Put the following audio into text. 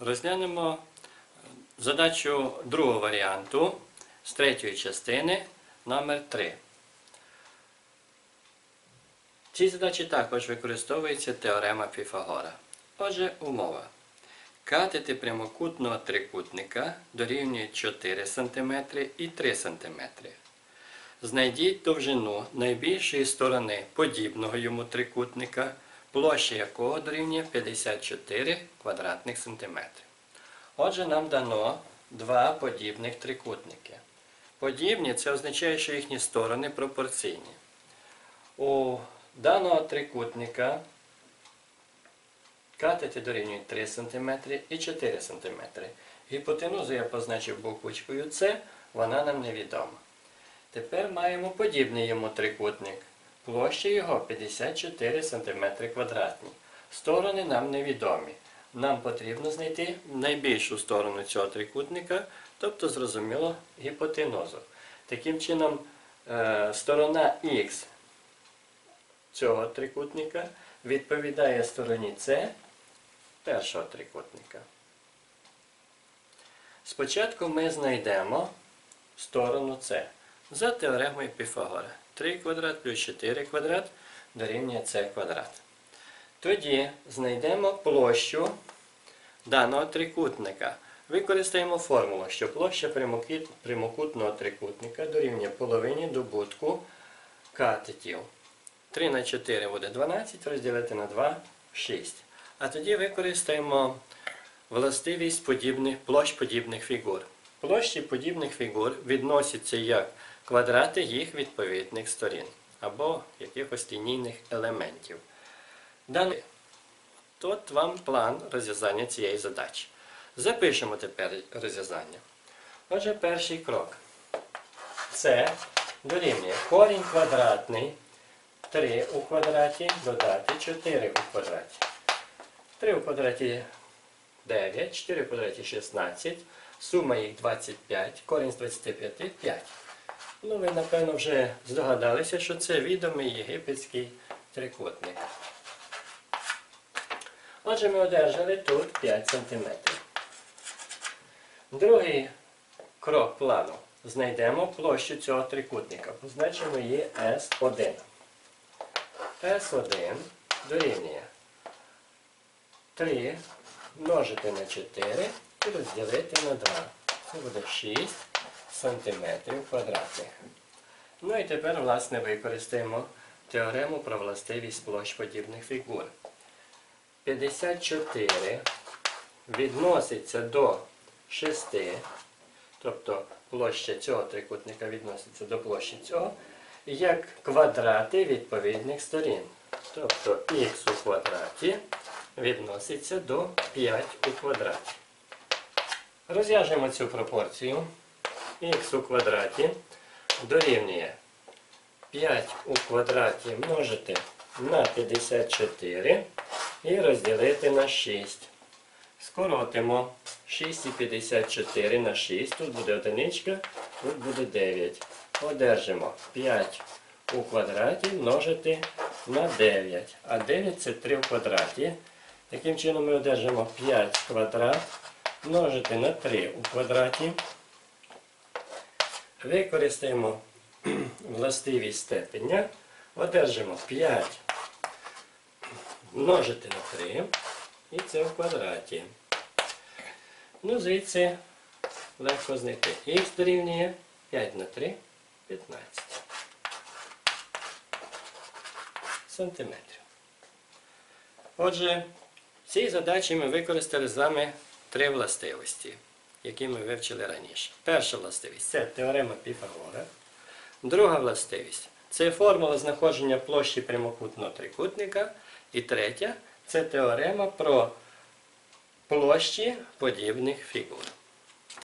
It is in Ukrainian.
Розглянемо задачу другого варіанту з третьої частини номер 3. В цій задачі також використовується теорема Піфагора. Отже, умова. Катети прямокутного трикутника дорівнюють 4 см і 3 см. Знайдіть довжину найбільшої сторони подібного йому трикутника, площа якого дорівнює 54 квадратних сантиметрів. Отже, нам дано два подібних трикутники. Подібні це означає, що їхні сторони пропорційні. У даного трикутника катети дорівнюють 3 см і 4 см. Гіпотенузу я позначив буквочкою С, вона нам невідома. Тепер маємо подібний йому трикутник. Площа його 54 см квадратні. Сторони нам невідомі. Нам потрібно знайти найбільшу сторону цього трикутника, тобто, зрозуміло, гіпотенузу. Таким чином, е, сторона Х цього трикутника відповідає стороні С першого трикутника. Спочатку ми знайдемо сторону С за теоремою Піфагора. 3 квадрат плюс 4 квадрат дорівнює С квадрат. Тоді знайдемо площу даного трикутника. Використаємо формулу, що площа прямокутного трикутника дорівнює половині добутку катетів. 3 на 4 буде 12, розділити на 2 6. А тоді використаємо властивість подібних, площ подібних фігур. Площі подібних фігур відносяться як квадрати їх відповідних сторін або якихось лінійних елементів. Далі, тут вам план розв'язання цієї задачі. Запишемо тепер розв'язання. Отже, перший крок. Це дорівнює корінь квадратний 3 у квадраті додати 4 у квадраті. 3 у квадраті 9, 4 у квадраті 16, сума їх 25, корінь з 25 5. Ну, ви, напевно, вже здогадалися, що це відомий єгипетський трикутник. Отже, ми одержали тут 5 см. Другий крок плану. Знайдемо площу цього трикутника. Позначимо її S1. S1 дорівнює 3 множити на 4 і розділити на 2. Це буде 6 сантиметрів квадратних. Ну і тепер, власне, використаємо теорему про властивість площ подібних фігур. 54 відноситься до 6, тобто площа цього трикутника відноситься до площі цього, як квадрати відповідних сторін. Тобто х у квадраті відноситься до 5 у квадраті. Розв'яжемо цю пропорцію. Х у квадраті дорівнює 5 у квадраті множити на 54 і розділити на 6. Скоротимо 6 і 54 на 6. Тут буде одиничка, тут буде 9. Одержимо 5 у квадраті множити на 9. А 9 це 3 в квадраті. Таким чином ми одержимо 5 квадрат множити на 3 у квадраті. Використаємо властивість степеня. Одержимо 5 множити на 3. І це в квадраті. Ну, звідси легко знайти. Х дорівнює 5 на 3 15 сантиметрів. Отже, в цій задачі ми використали з вами три властивості, які ми вивчили раніше. Перша властивість це теорема Піфагора. Друга властивість це формула знаходження площі прямокутного трикутника. І третя це теорема про площі подібних фігур.